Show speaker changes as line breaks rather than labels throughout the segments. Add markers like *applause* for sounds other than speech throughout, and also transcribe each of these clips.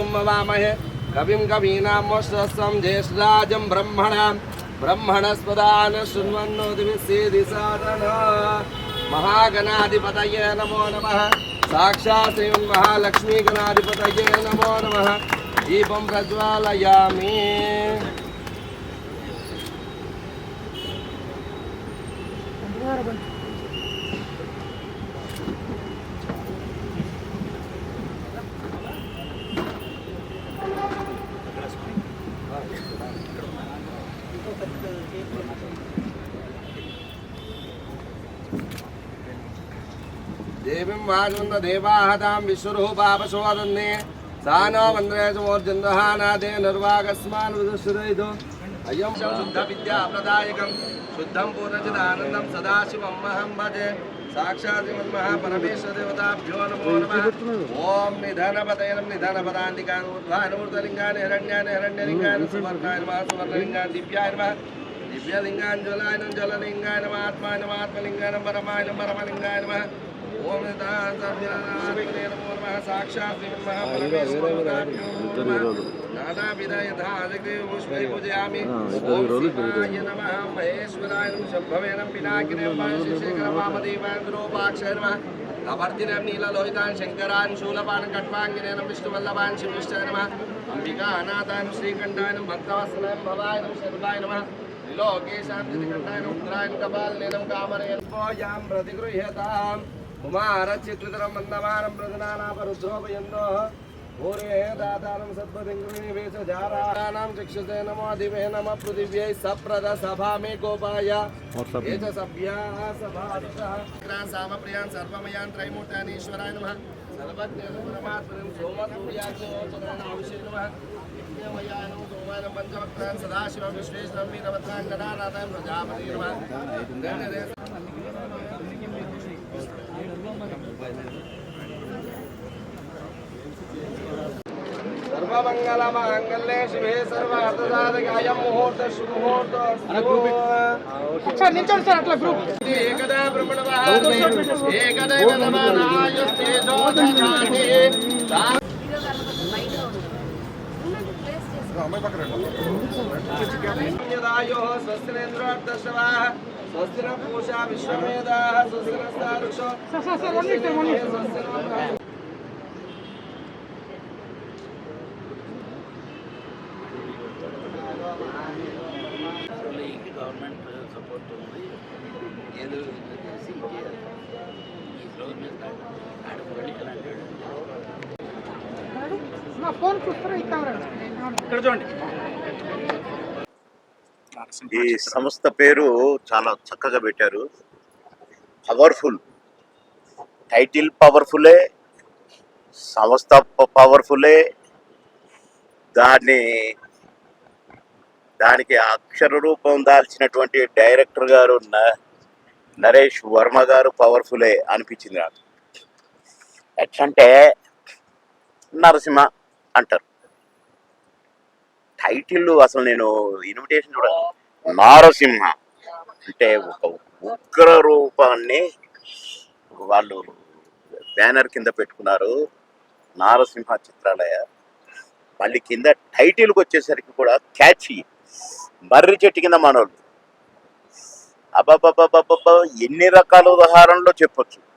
सुगुम्मवामहे कविं कवीनामोष्टस्वं ज्येष्ठराजं ब्रह्मणां ब्रह्मणस्पदान शृण्वन्नोदिभिस्सेदि साधन महागणाधिपतये नमो नमः। साक्षात् श्रीमन्महालक्ष्मीगणाधिपतये नमो नमः। दीपं प्रज्वालयामि देवीं వాసున్న దేవాహతాం విశ్వరూపాపశోదన్నే సానో మంద్రేజమోర్జన్వహానాదే నిర్వాగస్మాన్ విదుశ్రుయిదు అయం శుద్ధ విద్యా ప్రదాయకం శుద్ధం పూర్ణచిద ఆనందం సదాశివం మహం భజే సాక్షాత్ పరమేశ్వరదేవతాభ్యో నమో నమ ఓం నిధనపతయనం నిధనపదాంతికానుర్ధ్వానుర్ధలింగాన్ని హిరణ్యాన్ని హిరణ్యలింగాన్ని సువర్ణాయ నమ సువర్ణలింగాన్ని దివ్యాయ నమ దివ్యలింగాన్ని జ్వలాయనం జ్వలలింగాయ నమ ఆత్మాయ నమ ఆత్మలింగాయ పరమాయ పరమలింగాయ నమ పూజయామి మహేశ్వరాయ శంభవేనం పినాకినేపాక్షర్మ అవర్తినం నీలలోహితాన్ శంకరాన్ శూలపాన్ కట్వాంగినేనం విష్ణువల్లభాన్ శివిష్ట నమ. అంబికా అనాథాన్ శ్రీకంఠాయనం భక్తవసనం భవాయనం శర్వాయ నమ లోకేశాంతికంఠాయనం ఉగ్రాయన కపాలనేనం కామనయం పోయాం ప్రతిగృహ్యతాం ఉమారచిత్రితరమందమానం ప్రజనానాపరుద్రోపయందో భూరే దాతారం సద్వదింగ్రిణి వేషధారాణం చక్షుసే నమో దివే నమ పృథివ్యై సప్రద సభామే గోపాయ ఏచ సభ్యా సభారిష సామప్రియాన్ సర్వమయాన్ త్రైమూర్తాన్ ఈశ్వరాయ నమ సర్వజ్ఞ పరమాత్మనం సోమ సూర్యాగ్ని అవిషే నమ पंचवक्तान सदाशिव विश्वेश नवतान गणानाथम प्रजापति नमः సర్వమంగళమాంగళ్యే శివే సర్వార్థసాధకాయం ముహూర్త
శుభముహూర్త నిల్చోండి సార్ అట్లా గ్రూప్ ఏకదా బ్రహ్మణ స్వస్తిన పూషా విశ్వమేధా
స్వస్తిన స్థారుక్షో
స్వస్తిన గవర్నమెంట్ సపోర్ట్ ఉంది. ఈ
సంస్థ పేరు చాలా చక్కగా పెట్టారు. పవర్ఫుల్ టైటిల్ పవర్ఫులే సంస్థ పవర్ఫులే దాన్ని దానికి అక్షర రూపం దాల్చినటువంటి డైరెక్టర్ గారు నరేష్ వర్మ గారు పవర్ఫులే అనిపించింది నాకు. ఎట్లంటే నరసింహ అంటారు. టైటిల్ అసలు నేను ఇన్విటేషన్ కూడా నారసింహ అంటే ఒక ఉగ్ర రూపాన్ని వాళ్ళు బ్యానర్ కింద పెట్టుకున్నారు. నారసింహ చిత్రాలయ. మళ్ళీ కింద టైటిల్కి వచ్చేసరికి కూడా క్యాచీ మర్రి చెట్టు కింద మనోళ్ళు. అబ్బాబ్బాబ్బాబ్బా ఎన్ని రకాల ఉదాహరణలో చెప్పొచ్చు.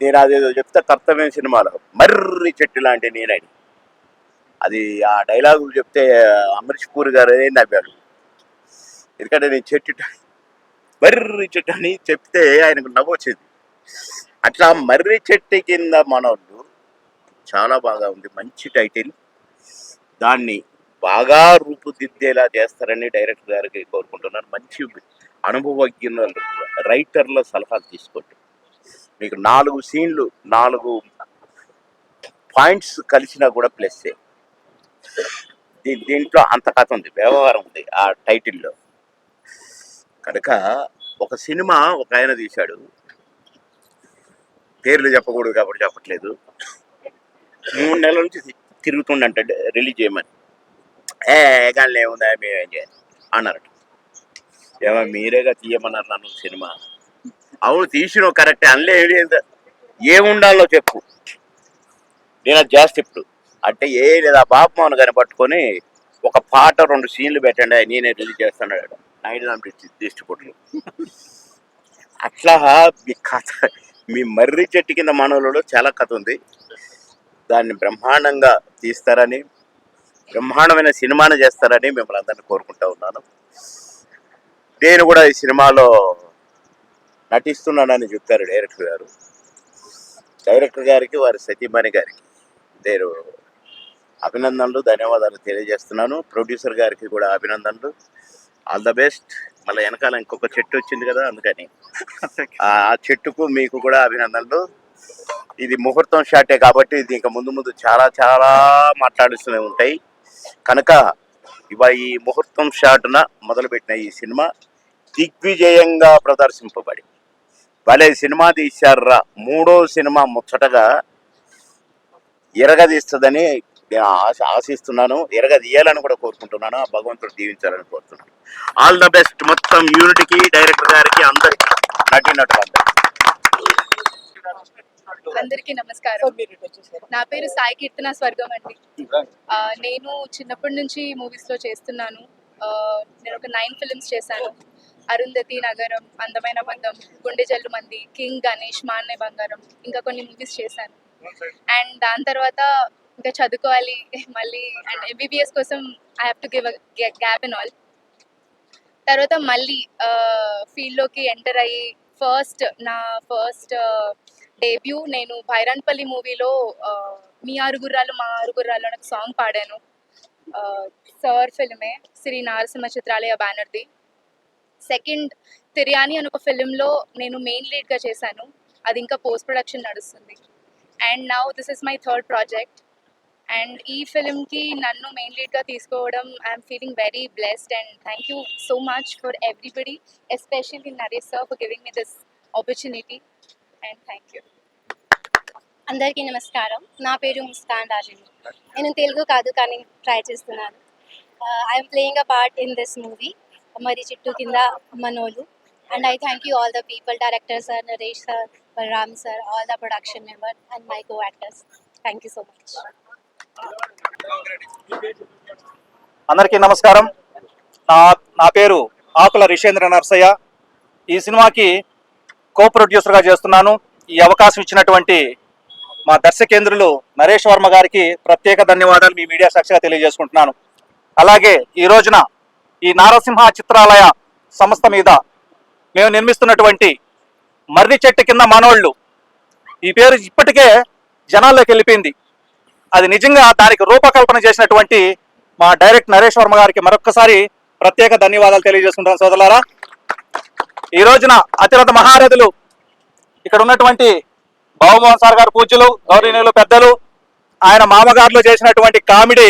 నేను అదేదో చెప్తే కర్తవ్యం సినిమాలో? మర్రి చెట్టు లాంటి నేనని అది ఆ డైలాగులు చెప్తే అమరీష్ పూరి గారు ఏం నవ్వాడు ఎందుకంటే నేను చెట్టు మర్రి చెట్టు అని చెప్తే ఆయనకు నవ్వు వచ్చింది. అట్లా మర్రి చెట్టు కింద మనోళ్ళు చాలా బాగా ఉంది మంచి టైటిల్. దాన్ని బాగా రూపుదిద్దేలా చేస్తారని డైరెక్టర్ గారికి కోరుకుంటున్నాను. మంచి అనుభవజ్ఞ రైటర్ల సలహాలు తీసుకోండి. మీకు నాలుగు సీన్లు నాలుగు పాయింట్స్ కలిసినా కూడా ప్లస్సే దీ- దీంట్లో అంత కథ ఉంది వ్యవహారం ఉంది ఆ టైటిల్లో. కనుక ఒక సినిమా ఒక ఆయన తీశాడు. పేర్లు చెప్పకూడదు కాబట్టి చెప్పట్లేదు. మూడు నెలల నుంచి తిరుగుతుండంట రిలీజ్ చేయమని. ఏ కానీ ఏముందా మేమేం చేయాలి? అన్నారట. ఏమో మీరేగా తీయమన్నారు నన్ను సినిమా. అవును తీసిన కరెక్ట్ అనలే ఏముండాలో చెప్పు. నేను అది చేస్తే ఇప్పుడు. అంటే ఏ లేదా బాబుమోహన్ గారిని పట్టుకొని ఒక పాట రెండు సీన్లు పెట్టండి నేనే రిలీజ్ చేస్తాను నాయుడు డిస్ట్రిబ్యూటర్ అట్లా మీ కథ మీ మర్రి చెట్టు కింద మానవులలో చాలా కథ ఉంది. దాన్ని బ్రహ్మాండంగా తీస్తారని బ్రహ్మాండమైన సినిమాను చేస్తారని మిమ్మల్ని అందరినీ కోరుకుంటా ఉన్నాను. నేను కూడా ఈ సినిమాలో నటిస్తున్నానని చెప్పారు డైరెక్టర్ గారు. డైరెక్టర్ గారికి వారి సతీమణి గారికి నేను అభినందనలు ధన్యవాదాలు తెలియజేస్తున్నాను. ప్రొడ్యూసర్ గారికి కూడా అభినందనలు. All the best. మళ్ళీ వెనకాల ఇంకొక చెట్టు వచ్చింది కదా అందుకని. *laughs* ఆ చెట్టుకు మీకు కూడా అభినందనలు. ఇది ముహూర్తం షాటే కాబట్టి ఇది ఇంకా ముందు ముందు చాలా చాలా మాట్లాడుతూనే ఉంటాయి. కనుక ఇవ ఈ ముహూర్తం షాట్న మొదలుపెట్టిన ఈ సినిమా దిగ్విజయంగా ప్రదర్శింపబడి భలే సినిమా తీశారా మూడో సినిమా ముచ్చటగా ఎరగదీస్తుందని నేను ఆశ ఆశిస్తున్నాను. ఎరగదీయాలని కూడా కోరుకుంటున్నాను. ఆ భగవంతుడు దీవించాలని కోరుతున్నాను. ఆల్ ద బెస్ట్ మొత్తం యూనిట్కి డైరెక్టర్ గారికి అందరికి. నటినట్టు
అందరికీ. నమస్కారం. నా పేరు సాయి కీర్తన స్వర్గం అండి. నేను చిన్నప్పటి నుంచి మూవీస్లో చేస్తున్నాను. నేను ఒక నైన్ ఫిల్మ్స్ చేశాను. అరుంధతి నగరం అందమైన బంధం గుండె జల్లు మంది కింగ్ గణేష్ మాన్నే బంగారం ఇంకా కొన్ని మూవీస్ చేశాను. అండ్ దాని తర్వాత ఇంకా చదువుకోవాలి మళ్ళీ అండ్ ఎంబీబీఎస్ కోసం I have to give gap in all తర్వాత మళ్ళీ ఫీల్డ్లోకి ఎంటర్ అయ్యి ఫస్ట్ నా ఫస్ట్ డేబ్యూ నేను భైరాన్పల్లి మూవీలో మీ ఆరుగుర్రాలు మా ఆరుగుర్రాలు అనే సాంగ్ పాడాను. సర్ ఫిల్మే శ్రీ నారసింహ చిత్రాలయ బ్యానర్ది. సెకండ్ తిరియాని అని ఒక ఫిలింలో నేను మెయిన్ లీడ్గా చేశాను. అది ఇంకా పోస్ట్ ప్రొడక్షన్ నడుస్తుంది. And now this is my third project and ఈ ఫిలింకి నన్ను మెయిన్ లీడ్గా తీసుకోవడం I'm feeling very blessed and thank you so much for everybody especially Naresh sir for giving me this opportunity and thank you
అందరికీ నమస్కారం. నా పేరు ముస్కాన్ రాజేంద్ర. నేను తెలుగు కాదు కానీ ట్రై చేస్తున్నాను. I'm playing a part in this movie మరి చిట్టు కింద మనోలు and I thank you all the people director sir Naresh sir Balaram sir all the production member and my co actors thank you so much
అందరికీ నమస్కారం. నా నా పేరు ఆకుల రిషేంద్ర నర్సయ్య. ఈ సినిమాకి కో ప్రొడ్యూసర్గా చేస్తున్నాను. ఈ అవకాశం ఇచ్చినటువంటి మా దర్శకేంద్రులు నరేష్ వర్మ గారికి ప్రత్యేక ధన్యవాదాలు మీ మీడియా సాక్షిగా తెలియజేసుకుంటున్నాను. అలాగే ఈ రోజున ఈ నారసింహ చిత్రాలయ సంస్థ మీద మేము నిర్మిస్తున్నటువంటి మర్రి చెట్టు కింద మనోళ్ళు. ఈ పేరు ఇప్పటికే జనాల్లోకి వెళ్ళిపోయింది. అది నిజంగా దానికి రూపకల్పన చేసినటువంటి మా డైరెక్ట్ నరేష్ వర్మ గారికి మరొక్కసారి ప్రత్యేక ధన్యవాదాలు తెలియజేసుకుంటాను సోదరులారా. ఈ రోజున అతిరథ మహారథులు ఇక్కడ ఉన్నటువంటి బాబుమోహన్ సార్ గారు పూజలు గౌరీనీయులు పెద్దలు ఆయన మామగారులు చేసినటువంటి కామెడీ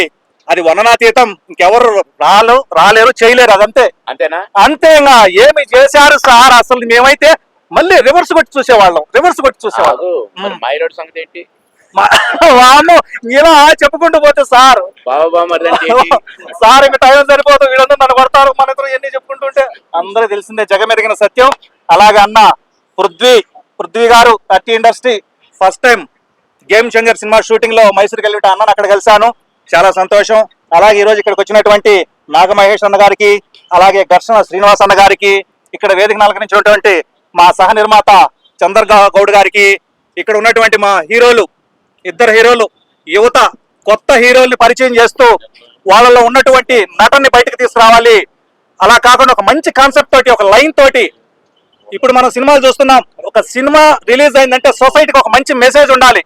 అది వర్ణనాతీతం ఇంకెవరు రాలు రాలేరు చేయలేరు అదంతే.
అంతేనా?
అంతే ఇంకా ఏమి చేశారు సార్? అసలు మేమైతే మళ్ళీ రివర్స్ కొట్టి చూసేవాళ్ళం. రివర్స్ కొట్టి చూసేవాళ్ళం.
మైరోడ్ సంగతి ఏంటి? *laughs*
ఇలా చెప్పుకుంటూ పోతే సార్? సార్ ఇంకా టైం సరిపోదు. వీళ్ళందరూ నన్ను కొడతారు మన ఇద్దరు ఎన్ని చెప్పుకుంటుంటే. అందరూ తెలిసిందే జగమెరిగిన సత్యం. అలాగే అన్న పృథ్వీ పృథ్వీ గారు thirty industry. First time game changer cinema షూటింగ్లో మైసూరుకి వెళ్ళి అన్నను అక్కడ కలిశాను. చాలా సంతోషం. అలాగే ఈరోజు ఇక్కడికి వచ్చినటువంటి నాగమహేష్ అన్న గారికి అలాగే ఘర్షణ శ్రీనివాస్ అన్న గారికి ఇక్కడ వేదిక నలకరించినటువంటి మా సహ నిర్మాత చందర్ గౌడ్ గారికి ఇక్కడ ఉన్నటువంటి మా హీరోలు ఇద్దరు హీరోలు యువత కొత్త హీరోల్ని పరిచయం చేస్తూ వాళ్ళలో ఉన్నటువంటి నటన్ని బయటకు తీసుకురావాలి. అలా కాకుండా ఒక మంచి కాన్సెప్ట్ తోటి ఒక లైన్ తోటి ఇప్పుడు మనం సినిమాలు చూస్తున్నాం. ఒక సినిమా రిలీజ్ అయిందంటే సొసైటీకి ఒక మంచి మెసేజ్ ఉండాలి.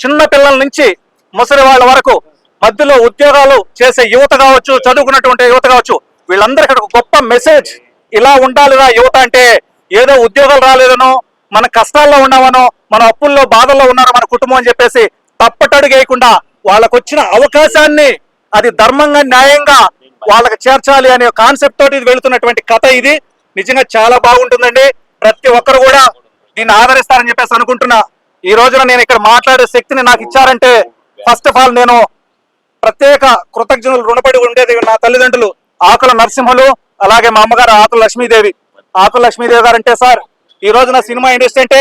చిన్న పిల్లల నుంచి ముసలి వాళ్ళ వరకు మధ్యలో ఉద్యోగాలు చేసే యువత కావచ్చు చదువుకున్నటువంటి యువత కావచ్చు వీళ్ళందరికీ ఒక గొప్ప మెసేజ్ ఇలా ఉండాలిరా యువత అంటే ఏదో ఉద్యోగాలు రాలేదనో మన కష్టాల్లో ఉన్నామనో మన అప్పుల్లో బాధల్లో ఉన్నారో మన కుటుంబం అని చెప్పేసి తప్పటడుగేయకుండా వాళ్ళకు వచ్చిన అవకాశాన్ని అది ధర్మంగా న్యాయంగా వాళ్ళకి చేర్చాలి అనే కాన్సెప్ట్ తోటి వెళుతున్నటువంటి కథ ఇది. నిజంగా చాలా బాగుంటుందండి. ప్రతి ఒక్కరు కూడా దీన్ని ఆదరిస్తారని చెప్పేసి అనుకుంటున్నా. ఈ రోజున నేను ఇక్కడ మాట్లాడే శక్తిని నాకు ఇచ్చారంటే ఫస్ట్ ఆఫ్ ఆల్ నేను ప్రత్యేక కృతజ్ఞతలు రుణపడి ఉండేది నా తల్లిదండ్రులు ఆకుల నరసింహలు అలాగే మా అమ్మగారు ఆకుల లక్ష్మీదేవి. ఆకుల లక్ష్మీదేవి గారు అంటే సార్ ఈ రోజున సినిమా ఇండస్ట్రీ అంటే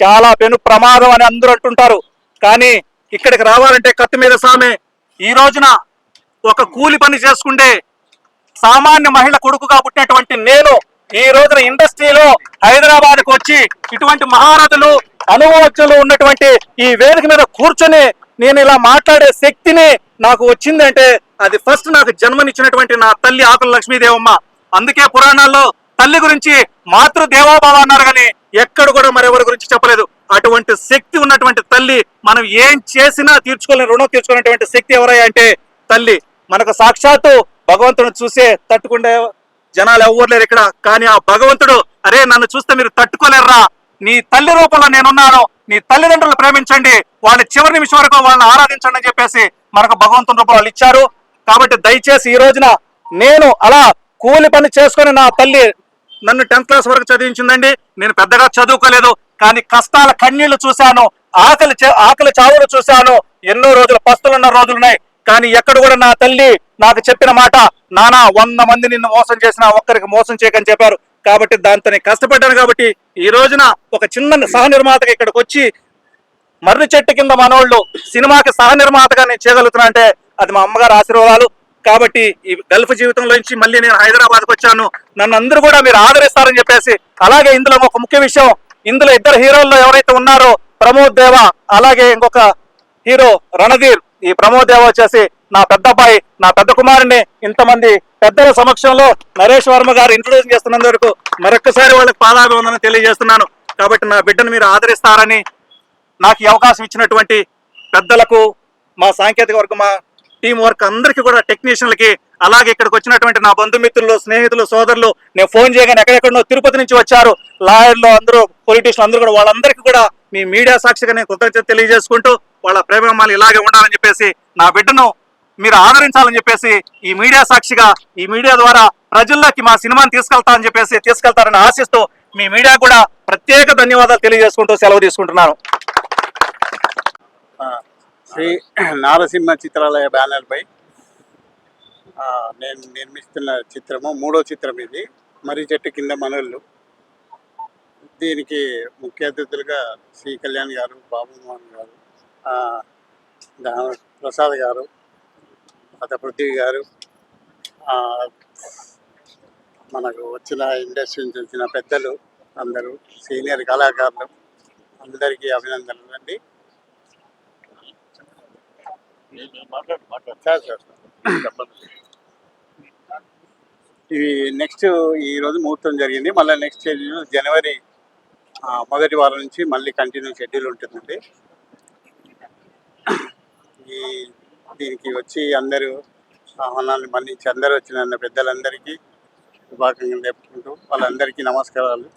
చాలా పెను ప్రమాదం అని అందరూ అంటుంటారు. కానీ ఇక్కడికి రావాలంటే కత్తి మీద సామె. ఈ రోజున ఒక కూలి పని చేసుకుంటే సామాన్య మహిళ కొడుకుగా పుట్టినటువంటి నేను ఈ రోజున ఇండస్ట్రీలో హైదరాబాద్కు వచ్చి ఇటువంటి మహారథులు అనుభవజ్ఞులు ఉన్నటువంటి ఈ వేదిక మీద కూర్చొని నేను ఇలా మాట్లాడే శక్తిని నాకు వచ్చిందంటే అది ఫస్ట్ నాకు జన్మనిచ్చినటువంటి నా తల్లి ఆకుల లక్ష్మీదేవమ్మ. అందుకే పురాణాల్లో తల్లి గురించి మాతృ దేవోభావ అన్నారు కానీ ఎక్కడ కూడా మరెవరి గురించి చెప్పలేదు. అటువంటి శక్తి ఉన్నటువంటి తల్లి మనం ఏం చేసినా తీర్చుకోలేని రుణం తీర్చుకునేటువంటి శక్తి ఎవరయ్యా అంటే తల్లి. మనకు సాక్షాత్తు భగవంతుని చూసే తట్టుకుండే జనాలు ఎవరు లేరు ఇక్కడ. కానీ ఆ భగవంతుడు అరే నన్ను చూస్తే మీరు తట్టుకోలేరురా నీ తల్లి రూపంలో నేనున్నాను నీ తల్లిదండ్రులు ప్రేమించండి వాళ్ళ చివరి నిమిషం వరకు వాళ్ళని ఆరాధించండి అని చెప్పేసి మనకు భగవంతుని రూపంలో ఇచ్చారు. కాబట్టి దయచేసి ఈ రోజున నేను అలా కూలి పని చేసుకొని నా తల్లి నన్ను టెన్త్ క్లాస్ వరకు చదివించిందండి. నేను పెద్దగా చదువుకోలేదు కానీ కష్టాల కన్నీళ్ళు చూశాను ఆకలి ఆకలి చావులు చూశాను. ఎన్నో రోజులు పస్తులున్న రోజులున్నాయి కానీ ఎక్కడ కూడా నా తల్లి నాకు చెప్పిన మాట నానా వంద మంది నిన్ను మోసం చేసినా ఒక్కరికి మోసం చేయకని చెప్పారు. కాబట్టి దాంతో నేను కష్టపడ్డాను కాబట్టి ఈ రోజున ఒక చిన్న సహ నిర్మాతగా ఇక్కడికి వచ్చి మర్రి చెట్టు కింద మనోళ్ళు సినిమాకి సహ నిర్మాతగా నేను చేయగలుగుతున్నా అంటే అది మా అమ్మగారు ఆశీర్వాదాలు. కాబట్టి ఈ గల్ఫ్ జీవితంలో నుంచి మళ్ళీ నేను హైదరాబాద్కి వచ్చాను. నన్ను అందరూ కూడా మీరు ఆదరిస్తారని చెప్పేసి అలాగే ఇందులో ఒక ముఖ్య విషయం ఇందులో ఇద్దరు హీరోల్లో ఎవరైతే ఉన్నారో ప్రమోద్ దేవ అలాగే ఇంకొక హీరో రణధీర్ ఈ ప్రమోద్ దేవ వచ్చేసి నా పెద్ద అబ్బాయి నా పెద్ద కుమారుని ఇంతమంది పెద్దల సమక్షంలో నరేష్ వర్మ గారు ఇంట్రొడ్యూస్ చేస్తున్నందుకు మరొకసారి వాళ్ళకి పాదాభివందనం తెలియజేస్తున్నాను. కాబట్టి నా బిడ్డను మీరు ఆదరిస్తారని నాకు ఈ అవకాశం ఇచ్చినటువంటి పెద్దలకు మా సాంకేతిక వర్గం మా టీం వర్క్ అందరికీ కూడా టెక్నీషియన్లకి అలాగే ఇక్కడికి వచ్చినటువంటి నా బంధుమిత్రులు స్నేహితులు సోదరులు నేను ఫోన్ చేయగానే ఎక్కడెక్కడో తిరుపతి నుంచి వచ్చారు. లాయర్లు అందరూ పొలిటీషియన్లు అందరూ కూడా వాళ్ళందరికీ కూడా మీ మీడియా సాక్షిగా నేను కృతజ్ఞత తెలియజేసుకుంటూ వాళ్ళ ప్రేమమ్మాలు ఇలాగే ఉండాలని చెప్పేసి నా బిడ్డను మీరు ఆదరించాలని చెప్పేసి ఈ మీడియా సాక్షిగా ఈ మీడియా ద్వారా ప్రజల్లోకి మా సినిమాని తీసుకెళ్తా అని చెప్పేసి తీసుకెళ్తారని ఆశిస్తూ మీ మీడియా కూడా ప్రత్యేక ధన్యవాదాలు తెలియజేసుకుంటూ సెలవు తీసుకుంటున్నాను.
శ్రీ నారసింహ చిత్రాలయ బ్యానర్ పై నేను నిర్మిస్తున్న చిత్రము మూడో చిత్రం ఇది మర్రి చెట్టు కింద మనుళ్ళు దీనికి ముఖ్య అతిథులుగా శ్రీ కళ్యాణ్ గారు బాబు మోహన్ గారు ప్రసాద్ గారు అత పృథ్వీ గారు మనకు వచ్చిన ఇండస్ట్రీ నుంచి వచ్చిన పెద్దలు అందరూ సీనియర్ కళాకారులు అందరికీ అభినందనలు అండి. ఇది ఇవి నెక్స్ట్ ఈ రోజు ముహూర్తం జరిగింది. మళ్ళీ నెక్స్ట్ షెడ్యూల్ జనవరి మొదటి వారం నుంచి మళ్ళీ కంటిన్యూ షెడ్యూల్ ఉంటుందండి. ఈ దీనికి వచ్చి అందరూ ఆహ్వానాన్ని మన్నించి అందరూ వచ్చిన పెద్దలందరికీ శుభాకాంక్షలు చెప్పుకుంటూ వాళ్ళందరికీ నమస్కారాలు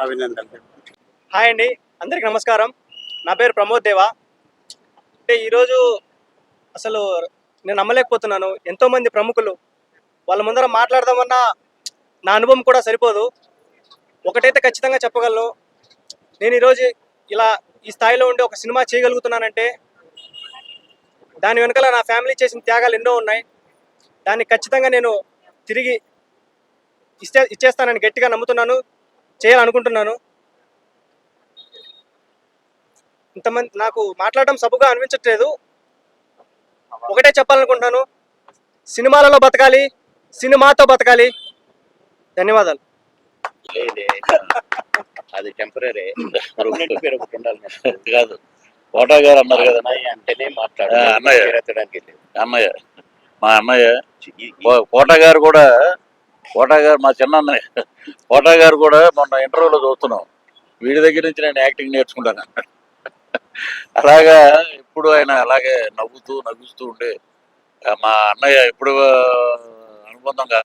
అభినందనలు చెప్పుకుంటూ
హాయ్ అండి అందరికి నమస్కారం. నా పేరు ప్రమోద్ దేవా. అంటే ఈరోజు అసలు నేను నమ్మలేకపోతున్నాను. ఎంతోమంది ప్రముఖులు వాళ్ళ ముందర మాట్లాడదామన్నా నా అనుభవం కూడా సరిపోదు. ఒకటైతే ఖచ్చితంగా చెప్పగలను. నేను ఈరోజు ఇలా ఈ స్థాయిలో ఉండి ఒక సినిమా చేయగలుగుతున్నానంటే దాని వెనకాల నా ఫ్యామిలీ చేసిన త్యాగాలు ఎన్నో ఉన్నాయి. దాన్ని ఖచ్చితంగా నేను తిరిగి ఇచ్చే ఇచ్చేస్తానని గట్టిగా నమ్ముతున్నాను చేయాలనుకుంటున్నాను. ఇంతమంది నాకు మాట్లాడడం సబుగా అనిపించట్లేదు. ఒకటే చెప్పాలనుకుంటున్నాను సినిమాలలో బతకాలి సినిమాతో బతకాలి. ధన్యవాదాలు.
లేదే అది టెంపరీ. *laughs*
కాదు. కోటా గారు అన్నారు కదా.
అంటేనే మాట్లాడు
ఆ, అన్నయ్య. మా అన్నయ్య. కోట గారు కూడా కోట గారు మా చిన్న అన్నయ్య. కోట గారు కూడా మొన్న ఇంటర్వ్యూలో చూస్తున్నాం. వీడి దగ్గర నుంచి నేను యాక్టింగ్ నేర్చుకుంటాను. అలాగా ఎప్పుడు ఆయన అలాగే నవ్వుతూ నవ్విస్తూ ఉండే మా అన్నయ్య ఎప్పుడు అనుబంధంగా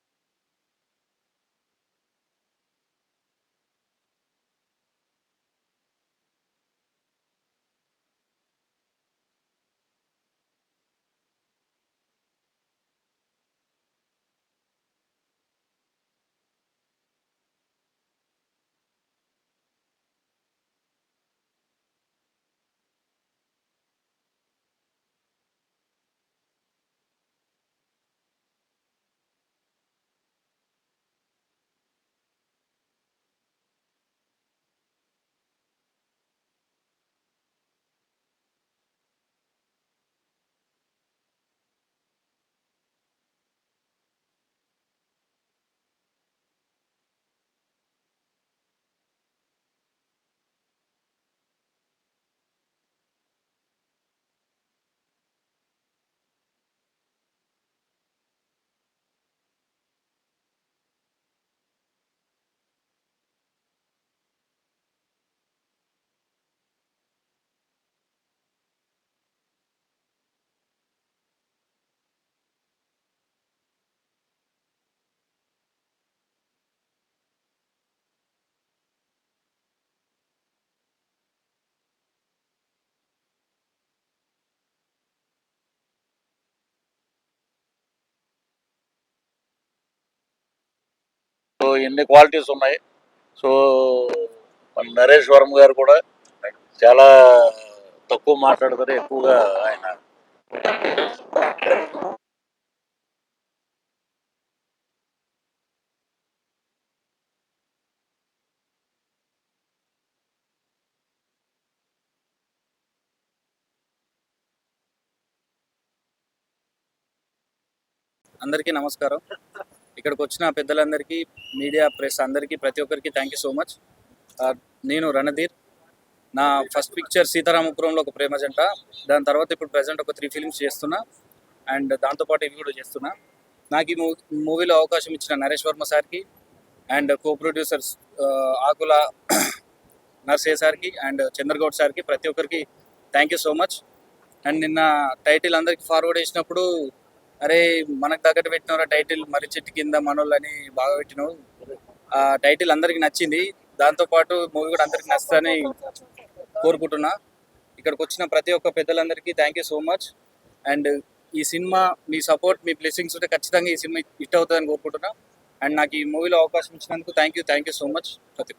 సో ఇన్ని క్వాలిటీస్ ఉన్నాయి? సో మన నరేష్ వర్మ గారు కూడా చాలా తక్కువ మాట్లాడతారు ఎక్కువగా ఆయన.
అందరికీ నమస్కారం. ఇక్కడికి వచ్చిన పెద్దలందరికీ మీడియా ప్రెస్ అందరికీ ప్రతి ఒక్కరికి థ్యాంక్ యూ సో మచ్ నేను రణధీర్ నా ఫస్ట్ పిక్చర్ సీతారామపురంలో ఒక ప్రేమ జంట దాని తర్వాత ఇప్పుడు ప్రజెంట్ ఒక త్రీ ఫిల్మ్స్ చేస్తున్నా అండ్ దాంతోపాటు ఇవి కూడా చేస్తున్నా. నాకు ఈ మూవీ మూవీలో అవకాశం ఇచ్చిన నరేష్ వర్మ సార్కి అండ్ కో ప్రొడ్యూసర్స్ ఆకుల *clears throat* నర్సే సార్కి అండ్ చంద్రగౌడ్ సార్కి ప్రతి ఒక్కరికి thank you so much and నిన్న టైటిల్ అందరికి ఫార్వర్డ్ చేసినప్పుడు అరే మనకు తగ్గట్టు పెట్టినవరా టైటిల్ మరి చెట్టు కింద మనోళ్ళని బాగా పెట్టినావు ఆ టైటిల్ అందరికి నచ్చింది. దాంతో పాటు మూవీ కూడా అందరికి నచ్చుతాని కోరుకుంటున్నా. ఇక్కడికి వచ్చిన ప్రతి ఒక్క పెద్దలందరికీ thank you so much and ఈ సినిమా మీ సపోర్ట్ మీ బ్లెస్సింగ్స్ ఉంటే ఖచ్చితంగా ఈ సినిమా హిట్ అవుతుందని కోరుకుంటున్నా. అండ్ నాకు ఈ మూవీలో అవకాశం ఇచ్చినందుకు thank you thank you so much ప్రతి